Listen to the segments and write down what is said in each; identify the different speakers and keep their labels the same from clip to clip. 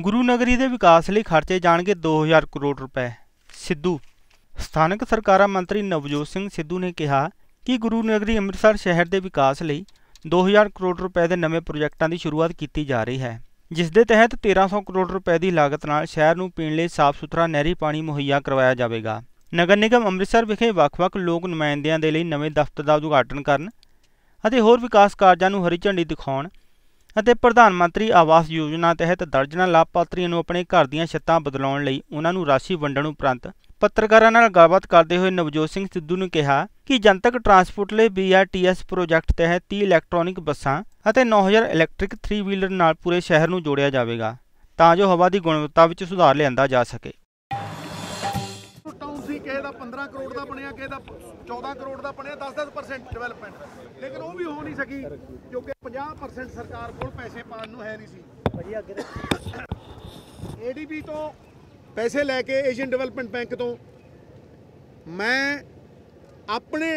Speaker 1: ਗੁਰੂ ਨਗਰੀ ਦੇ ਵਿਕਾਸ ਲਈ ਖਰਚੇ ਜਾਣਗੇ 2000 ਕਰੋੜ ਰੁਪਏ। ਸਿੱਧੂ। ਸਥਾਨਕ ਸਰਕਾਰਾਂ ਮੰਤਰੀ ਨਵਜੋਤ ਸਿੰਘ ਸਿੱਧੂ ਨੇ ਕਿਹਾ ਕਿ ਗੁਰੂ ਨਗਰੀ ਅੰਮ੍ਰਿਤਸਰ ਸ਼ਹਿਰ ਦੇ ਵਿਕਾਸ ਲਈ 2000 ਕਰੋੜ ਰੁਪਏ ਦੇ ਨਵੇਂ ਪ੍ਰੋਜੈਕਟਾਂ ਦੀ ਸ਼ੁਰੂਆਤ ਕੀਤੀ ਜਾ ਰਹੀ ਹੈ। ਜਿਸ ਦੇ ਤਹਿਤ 1300 ਕਰੋੜ ਰੁਪਏ ਦੀ ਲਾਗਤ ਨਾਲ ਸ਼ਹਿਰ ਨੂੰ ਪੀਣ ਲਈ ਸਾਫ਼ ਸੁਥਰਾ ਨਹਿਰੀ ਪਾਣੀ ਮੁਹੱਈਆ ਕਰਵਾਇਆ ਜਾਵੇਗਾ। ਨਗਰ ਨਿਗਮ ਅੰਮ੍ਰਿਤਸਰ ਵਿਖੇ ਵੱਖ-ਵੱਖ ਲੋਕ ਨੁਮਾਇੰਦਿਆਂ ਦੇ ਲਈ ਨਵੇਂ ਦਫ਼ਤਰ ਦਾ ਉਦਘਾਟਨ ਕਰਨ ਅਤੇ ਹੋਰ ਵਿਕਾਸ ਕਾਰਜਾਂ ਨੂੰ ਹਰੀ ਝੰਡੀ ਦਿਖਾਉਣ ਅਤੇ ਪ੍ਰਧਾਨ ਮੰਤਰੀ ਆਵਾਸ ਯੋਜਨਾ ਤਹਿਤ ਦਰਜਨਾਂ ਲਾਭਪਾਤਰੀਆਂ ਨੂੰ ਆਪਣੇ ਘਰ ਦੀਆਂ ਛੱਤਾਂ ਬਦਲਾਉਣ ਲਈ ਉਹਨਾਂ ਨੂੰ ਰਾਸ਼ੀ ਵੰਡਣ ਉਪਰੰਤ ਪੱਤਰਕਾਰਾਂ ਨਾਲ ਗੱਲਬਾਤ ਕਰਦੇ ਹੋਏ ਨਵਜੋਤ ਸਿੰਘ ਸਿੱਧੂ ਨੇ ਕਿਹਾ ਕਿ ਜਨਤਕ ਟਰਾਂਸਪੋਰਟ ਲਈ ਬੀਆਰਟੀਐਸ ਪ੍ਰੋਜੈਕਟ ਤਹਿਤ 30 ਇਲੈਕਟ੍ਰੋਨਿਕ ਬੱਸਾਂ ਅਤੇ 9000 ਇਲੈਕਟ੍ਰਿਕ 3 ਵੀਲਰ ਨਾਲ ਪੂਰੇ ਸ਼ਹਿਰ ਨੂੰ ਜੋੜਿਆ ਜਾਵੇਗਾ ਤਾਂ ਜੋ ਹਵਾ ਦੀ ਗੁਣਵੱਤਾ ਵਿੱਚ ਸੁਧਾਰ ਲਿਆਂਦਾ ਜਾ ਸਕੇ।
Speaker 2: 15 ਕਰੋੜ ਦਾ ਬਣਿਆ, ਕਿਸੇ ਦਾ 14 ਕਰੋੜ ਦਾ ਬਣਿਆ 10-10% ਡਿਵੈਲਪਮੈਂਟ ਲੇਕਿਨ ਉਹ ਵੀ ਹੋ ਨਹੀਂ ਸਕੀ, ਕਿਉਂਕਿ 50% ਸਰਕਾਰ ਕੋਲ ਪੈਸੇ ਪਾਉਣ ਨੂੰ ਹੈ ਨਹੀਂ ਸੀ।
Speaker 3: ਭਾਜੀ ਅੱਗੇ
Speaker 2: ਏਡੀਬੀ ਤੋਂ ਪੈਸੇ ਲੈ ਕੇ ਏਸ਼ੀਅਨ ਡਿਵੈਲਪਮੈਂਟ ਬੈਂਕ ਤੋਂ ਮੈਂ ਆਪਣੇ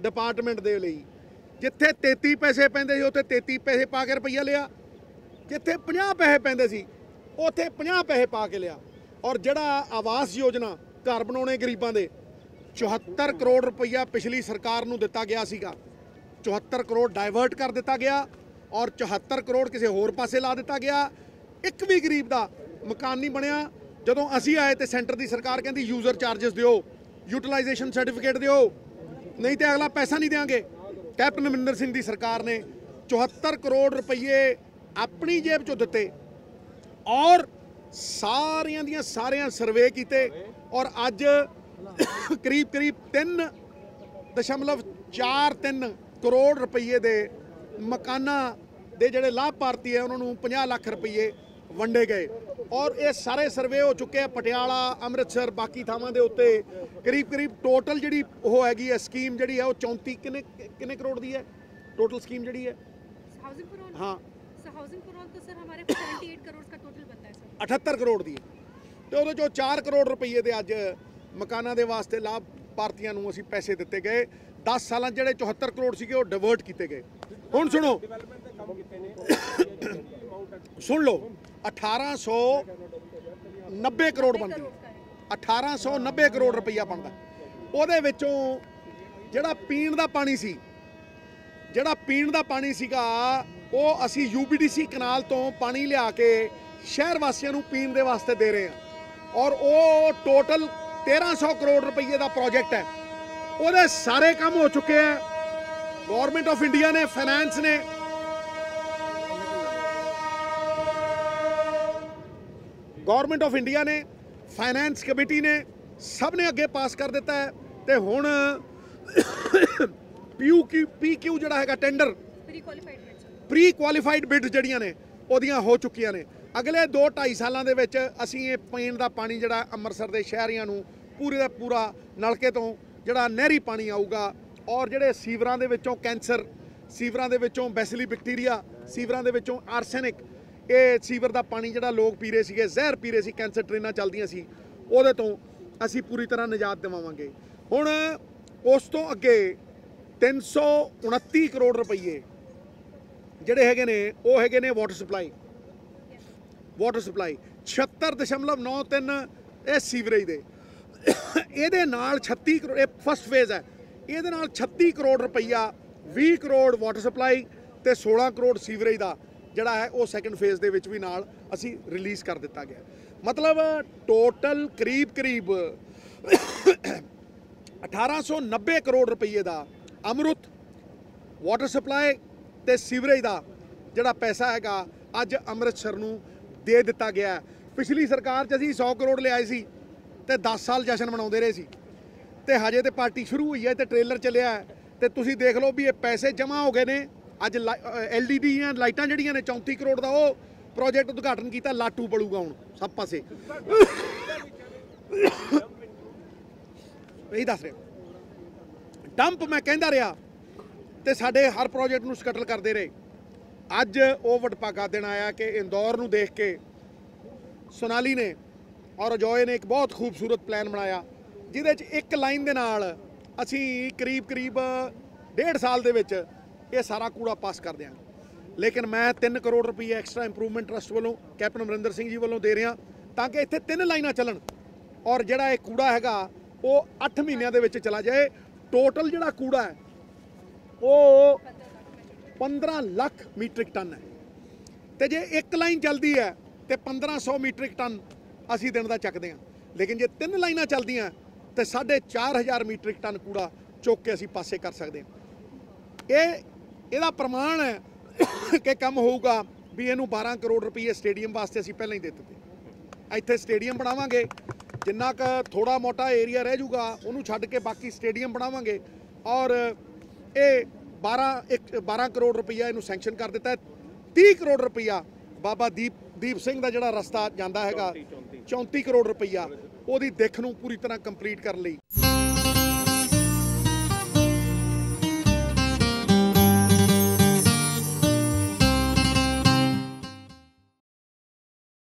Speaker 2: ਡਿਪਾਰਟਮੈਂਟ ਦੇ ਲਈ ਜਿੱਥੇ 33 ਪੈਸੇ ਪੈਂਦੇ ਸੀ, ਉੱਥੇ 33 ਪੈਸੇ ਪਾ ਕੇ ਰੁਪਈਆ ਲਿਆ। ਜਿੱਥੇ 50 ਪੈਸੇ ਪੈਂਦੇ ਸੀ, ਉੱਥੇ 50 ਪੈਸੇ ਪਾ ਕੇ ਲਿਆ। ਔਰ ਜਿਹੜਾ ਆਵਾਸ ਯੋਜਨਾ ਘਰ ਬਣਾਉਣੇ ਗਰੀਬਾਂ ਦੇ 74 ਕਰੋੜ ਰੁਪਈਆ ਪਿਛਲੀ ਸਰਕਾਰ ਨੂੰ ਦਿੱਤਾ ਗਿਆ ਸੀਗਾ। 74 ਕਰੋੜ ਡਾਇਵਰਟ ਕਰ ਦਿੱਤਾ ਗਿਆ ਔਰ 74 ਕਰੋੜ ਕਿਸੇ ਹੋਰ ਪਾਸੇ ਲਾ ਦਿੱਤਾ ਗਿਆ। ਇੱਕ ਵੀ ਗਰੀਬ ਦਾ ਮਕਾਨ ਨਹੀਂ ਬਣਿਆ। ਜਦੋਂ ਅਸੀਂ ਆਏ ਤੇ ਸੈਂਟਰ ਦੀ ਸਰਕਾਰ ਕਹਿੰਦੀ ਯੂਜ਼ਰ ਚਾਰजेस ਦਿਓ ਯੂਟਿਲਾਈਜੇਸ਼ਨ ਸਰਟੀਫਿਕੇਟ ਦਿਓ, ਨਹੀਂ ਤੇ ਅਗਲਾ ਪੈਸਾ ਨਹੀਂ ਦੇਾਂਗੇ ਕੈਪਟਨ ਅਮਰਿੰਦਰ ਸਿੰਘ ਦੀ ਸਰਕਾਰ ਨੇ 74 ਕਰੋੜ ਰੁਪਏ ਆਪਣੀ ਜੇਬ ਚੋਂ ਦਿੱਤੇ ਔਰ ਸਾਰਿਆਂ ਦੀਆਂ ਸਾਰਿਆਂ ਸਰਵੇ ਕੀਤੇ ਔਰ ਅੱਜ ਕਰੀਬ ਕਰੀਬ 3.43 ਕਰੋੜ ਰੁਪਏ ਦੇ ਮਕਾਨਾਂ ਦੇ ਜਿਹੜੇ ਲਾਭਪਾਤਰੀ ਹੈ ਉਹਨਾਂ ਨੂੰ 50 ਲੱਖ ਰੁਪਏ ਵੰਡੇ ਗਏ। ਔਰ ਇਹ ਸਾਰੇ ਸਰਵੇ ਹੋ ਚੁੱਕੇ ਆ ਪਟਿਆਲਾ ਅੰਮ੍ਰਿਤਸਰ ਬਾਕੀ ਥਾਵਾਂ ਦੇ ਉੱਤੇ। ਕਰੀਬ ਕਰੀਬ ਟੋਟਲ ਜਿਹੜੀ ਉਹ ਹੈਗੀ ਹੈ ਸਕੀਮ ਜਿਹੜੀ ਹੈ ਉਹ 34 ਕਿੰਨੇ ਕਿੰਨੇ ਕਰੋੜ ਦੀ ਹੈ? ਟੋਟਲ ਸਕੀਮ ਜਿਹੜੀ ਹੈ? ਹਾਊਸਿੰਗ
Speaker 4: ਕਰੋੜ ਹਾਂ। ਸਰ ਹਾਊਸਿੰਗ ਕਰੋੜ ਤਾਂ ਸਰ ਹਮਾਰੇ 78 ਕਰੋੜ ਦਾ ਟੋਟਲ ਬਣਦਾ ਹੈ ਸਰ
Speaker 2: 78 ਕਰੋੜ ਦੀ ਤੇ ਉਹਦੇ ਚੋਂ 4 ਕਰੋੜ ਰੁਪਏ ਦੇ ਅੱਜ ਮਕਾਨਾਂ ਦੇ ਵਾਸਤੇ ਲਾਭਪਾਤਰੀਆਂ ਨੂੰ ਅਸੀਂ ਪੈਸੇ ਦਿੱਤੇ ਗਏ। 10 ਸਾਲਾਂ ਜਿਹੜੇ 74 ਕਰੋੜ ਸੀਗੇ ਉਹ ਡਿਵਰਟ ਕੀਤੇ ਗਏ। ਹੁਣ ਸੁਣੋ। ਸੁਣ ਲਓ। 1890 ਕਰੋੜ ਬਣਦੀ। ਹੈ 1890 ਕਰੋੜ ਰੁਪਈਆ ਬਣਦਾ। ਉਹਦੇ ਵਿੱਚੋਂ ਜਿਹੜਾ ਪੀਣ ਦਾ ਪਾਣੀ ਸੀ ਜਿਹੜਾ ਪੀਣ ਦਾ ਪਾਣੀ ਸੀਗਾ ਉਹ ਅਸੀਂ ਯੂਬੀਡੀਸੀ ਕਨਾਲ ਤੋਂ ਪਾਣੀ ਲਿਆ ਕੇ ਸ਼ਹਿਰ ਵਾਸੀਆਂ ਨੂੰ ਪੀਣ ਦੇ ਵਾਸਤੇ ਦੇ ਰਹੇ ਹਾਂ। ਔਰ ਉਹ ਟੋਟਲ 1300 ਕਰੋੜ ਰੁਪਏ ਦਾ ਪ੍ਰੋਜੈਕਟ ਹੈ। ਉਹਦੇ ਸਾਰੇ ਕੰਮ ਹੋ ਚੁੱਕੇ ਆ ਗਵਰਨਮੈਂਟ ਆਫ ਇੰਡੀਆ ਨੇ ਫਾਈਨੈਂਸ ਨੇ। ਗਵਰਨਮੈਂਟ ਆਫ ਇੰਡੀਆ ਨੇ ਫਾਈਨੈਂਸ ਕਮੇਟੀ ਨੇ ਸਭ ਨੇ ਅੱਗੇ ਪਾਸ ਕਰ ਦਿੱਤਾ ਹੈ। ਤੇ ਹੁਣ ਪੀਯੂ ਕੀ ਪੀਕਿਊ ਜਿਹੜਾ ਹੈਗਾ ਟੈਂਡਰ ਪ੍ਰੀ ਕੁਆਲੀਫਾਈਡ ਬਿਡ ਜਿਹੜੀਆਂ ਨੇ ਉਹਦੀਆਂ ਹੋ ਚੁੱਕੀਆਂ ਨੇ। ਅਗਲੇ 2-2.5 ਸਾਲਾਂ ਦੇ ਵਿੱਚ ਅਸੀਂ ਇਹ ਪੀਣ ਦਾ ਪਾਣੀ ਜਿਹੜਾ ਅੰਮ੍ਰਿਤਸਰ ਦੇ ਸ਼ਹਿਰੀਆਂ ਨੂੰ ਪੂਰੇ ਦਾ ਪੂਰਾ ਨਲਕੇ ਤੋਂ ਜਿਹੜਾ ਨਹਿਰੀ ਪਾਣੀ ਆਊਗਾ ਔਰ ਜਿਹੜੇ ਸੀਵਰਾਂ ਦੇ ਵਿੱਚੋਂ ਕੈਂਸਰ, ਸੀਵਰਾਂ ਦੇ ਵਿੱਚੋਂ ਬੈਸਿਲੀ ਬੈਕਟੀਰੀਆ, ਸੀਵਰਾਂ ਦੇ ਵਿੱਚੋਂ ਆਰਸੈਨਿਕ, ਇਹ ਸੀਵਰ ਦਾ ਪਾਣੀ ਜਿਹੜਾ ਲੋਕ ਪੀ ਰਹੇ ਸੀਗੇ, ਜ਼ਹਿਰ ਪੀ ਰਹੇ ਸੀ, ਕੈਂਸਰ ਟ੍ਰੇਨਾਂ ਚੱਲਦੀਆਂ ਸੀ, ਉਹਦੇ ਤੋਂ ਅਸੀਂ ਪੂਰੀ ਤਰ੍ਹਾਂ ਨਿਜਾਤ ਦਿਵਾਵਾਂਗੇ। ਹੁਣ ਉਸ ਤੋਂ ਅੱਗੇ 329 ਕਰੋੜ ਰੁਪਏ ਜਿਹੜੇ ਹੈਗੇ ਨੇ, ਉਹ ਹੈਗੇ ਨੇ ਵਾਟਰ ਸਪਲਾਈ ਵਾਟਰ ਸਪਲਾਈ 76.93 ਇਹ ਸੀਵਰੇਜ ਦੇ। ਇਹਦੇ ਨਾਲ 36 ਕਰੋੜ ਇਹ ਫਸਟ ਫੇਜ਼ ਹੈ। ਇਹਦੇ ਨਾਲ 36 ਕਰੋੜ ਰੁਪਈਆ 20 ਕਰੋੜ ਵਾਟਰ ਸਪਲਾਈ ਤੇ 16 ਕਰੋੜ ਸੀਵਰੇਜ ਦਾ ਜਿਹੜਾ ਹੈ ਉਹ ਸੈਕੰਡ ਫੇਜ਼ ਦੇ ਵਿੱਚ ਵੀ ਨਾਲ ਅਸੀਂ ਰਿਲੀਜ਼ ਕਰ ਦਿੱਤਾ ਗਿਆ। ਮਤਲਬ ਟੋਟਲ ਕਰੀਬ ਕਰੀਬ 1890 ਕਰੋੜ ਰੁਪਏ ਦਾ ਅਮਰੁਤ ਵਾਟਰ ਸਪਲਾਈ ਤੇ ਸੀਵਰੇਜ ਦਾ ਜਿਹੜਾ ਪੈਸਾ ਹੈਗਾ ਅੱਜ ਅੰਮ੍ਰਿਤਸਰ ਨੂੰ ਦੇ ਦਿੱਤਾ ਗਿਆ ਪਿਛਲੀ ਸਰਕਾਰ 'ਚ ਅਸੀਂ 100 ਕਰੋੜ ਲਿਆਏ ਸੀ ਤੇ 10 ਸਾਲ ਜਸ਼ਨ ਮਨਾਉਂਦੇ ਰਹੇ ਸੀ। ਤੇ ਹਜੇ ਤੇ ਪਾਰਟੀ ਸ਼ੁਰੂ ਹੋਈ ਹੈ ਤੇ ਟ੍ਰੇਲਰ ਚੱਲਿਆ ਹੈ। ਤੇ ਤੁਸੀਂ ਦੇਖ ਲਓ ਵੀ ਇਹ ਪੈਸੇ ਜਮ੍ਹਾਂ ਹੋ ਗਏ ਨੇ। ਅੱਜ ਐਲਡੀਡੀ ਦੀਆਂ ਲਾਈਟਾਂ ਜਿਹੜੀਆਂ ਨੇ 34 ਕਰੋੜ ਦਾ ਉਹ ਪ੍ਰੋਜੈਕਟ ਉਦਘਾਟਨ ਕੀਤਾ, ਲਾਟੂ ਪੜੂਗਾ ਹੁਣ ਸਭ ਪਾਸੇ। ਇਹੀ ਦੱਸ ਰਿਹਾ। ਡੰਪ ਮੈਂ ਕਹਿੰਦਾ ਰਿਹਾ ਤੇ ਸਾਡੇ ਹਰ ਪ੍ਰੋਜੈਕਟ ਨੂੰ ਸਕਟਲ ਕਰਦੇ ਰਹੇ। ਅੱਜ ਉਹ ਵਡਭਾਗਾ ਦਿਨ ਆਇਆ ਕਿ ਇੰਦੌਰ ਨੂੰ ਦੇਖ ਕੇ ਸੋਨਾਲੀ ਨੇ ਔਰ ਅਜੋਏ ਨੇ ਇੱਕ ਬਹੁਤ ਖੂਬਸੂਰਤ ਪਲਾਨ ਬਣਾਇਆ, ਜਿਹਦੇ 'ਚ ਇੱਕ ਲਾਈਨ ਦੇ ਨਾਲ ਅਸੀਂ ਕਰੀਬ ਕਰੀਬ ਡੇਢ ਸਾਲ ਦੇ ਵਿੱਚ ਇਹ ਸਾਰਾ ਕੂੜਾ ਪਾਸ ਕਰ ਦਿਆਂਗੇ। ਲੇਕਿਨ ਮੈਂ 3 ਕਰੋੜ ਰੁਪਏ ਐਕਸਟਰਾ ਇੰਪਰੂਵਮੈਂਟ ਟਰਸਟ ਵੱਲੋਂ ਕੈਪਟਨ ਅਮਰਿੰਦਰ ਸਿੰਘ ਜੀ ਵੱਲੋਂ ਦੇ ਰਿਹਾ ਤਾਂ ਕਿ ਇੱਥੇ ਤਿੰਨ ਲਾਈਨਾਂ ਚੱਲਣ ਔਰ ਜਿਹੜਾ ਇਹ ਕੂੜਾ ਹੈਗਾ, ਉਹ 8 ਮਹੀਨਿਆਂ ਦੇ ਵਿੱਚ ਚਲਾ ਜਾਏ। ਟੋਟਲ ਜਿਹੜਾ ਕੂੜਾ ਹੈ, ਉਹ 15 ਲੱਖ ਮੀਟ੍ਰਿਕ ਟਨ ਹੈ। ਤੇ ਜੇ ਇੱਕ ਲਾਈਨ ਚੱਲਦੀ ਹੈ, ਤੇ 1500 ਮੀਟ੍ਰਿਕ ਟਨ ਅਸੀਂ ਦਿਨ ਦਾ ਚੱਕਦੇ ਹਾਂ। ਲੇਕਿਨ ਜੇ ਤਿੰਨ ਲਾਈਨਾਂ ਚੱਲਦੀਆਂ, ਤੇ 4500 ਮੀਟ੍ਰਿਕ ਟਨ ਕੂੜਾ ਚੁੱਕ ਕੇ ਅਸੀਂ ਪਾਸੇ ਕਰ ਸਕਦੇ ਹਾਂ। ਇਹ, ਇਹਦਾ ਪ੍ਰਮਾਣ ਹੈ ਕਿ ਕੰਮ ਹੋਊਗਾ ਵੀ ਇਹਨੂੰ 12 ਕਰੋੜ ਰੁਪਏ ਸਟੇਡੀਅਮ ਵਾਸਤੇ ਅਸੀਂ ਪਹਿਲਾਂ ਹੀ ਦੇ ਦਿੱਤੇ। ਇੱਥੇ ਸਟੇਡੀਅਮ ਬਣਾਵਾਂਗੇ, ਜਿੰਨਾ ਕ ਥੋੜਾ ਮੋਟਾ ਏਰੀਆ ਰਹਿ ਜਾਊਗਾ ਉਹਨੂੰ ਛੱਡ ਕੇ ਬਾਕੀ ਸਟੇਡੀਅਮ ਬਣਾਵਾਂਗੇ। ਔਰ ਇਹ 12 ਇੱਕ 12 ਕਰੋੜ ਰੁਪਈਆ ਇਹਨੂੰ ਸੈਂਕਸ਼ਨ ਕਰ ਦਿੱਤਾ ਹੈ। 30 ਕਰੋੜ ਰੁਪਈਆ ਬਾਬਾ ਦੀਪ ਦੀਪ ਸਿੰਘ ਦਾ ਜਿਹੜਾ ਰਸਤਾ ਜਾਂਦਾ ਹੈਗਾ 34 ਕਰੋੜ ਰੁਪਈਆ ਉਹਦੀ ਦਿੱਖ ਨੂੰ ਪੂਰੀ ਤਰ੍ਹਾਂ ਕੰਪਲੀਟ ਕਰਨ ਲਈ।